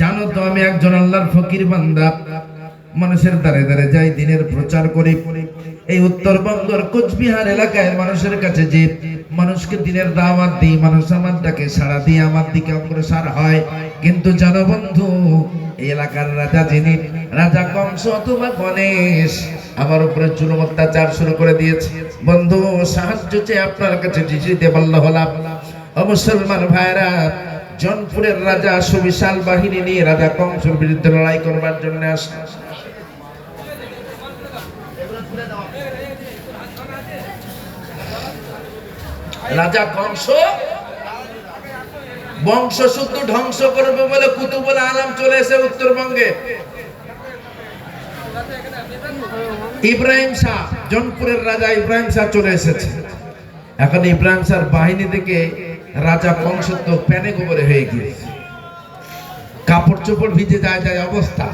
জানো তো আমি একজন আল্লাহর ফকির বান্দা। মানুষের দ্বারে দ্বারে যাই, দিনের প্রচার করি। এই উত্তরবঙ্গের কোচবিহার এলাকায় মানুষের কাছে যে মানুষকে দিনের দাওয়াত দিই, মানুষ আমার ডাকে সাড়া দিয়ে আমার দিকে অগ্রসর হয়। কিন্তু জানো বন্ধু এলাকার রাজা যিনি, রাজা কংস অথবা গণেশ, আমার উপরে জুলুম অত্যাচার শুরু করে দিয়েছে। বন্ধু, সাহায্য চেয়ে আপনার কাছে চিঠিতে বলল হলাম। মুসলমান ভাইরা জনপুরের রাজা সুবিশাল বাহিনী নিয়ে রাজা কংসের বিরুদ্ধে লড়াই করবার জন্য আসে। রাজা কংস বংশ শুদ্ধ ধ্বংস করবে বলে কুতুবুল আলম চলে এসে উত্তরবঙ্গে। ইব্রাহিম শাহ, জনপুরের রাজা ইব্রাহিম শাহ চলে এসেছে। এখন ইব্রাহিম শাহ বাহিনী থেকে রাজা কংস তো প্যানে গোবরে হয়ে গিয়েছে। কাপড় চোপড় ভিজে যায় যায় অবস্থা।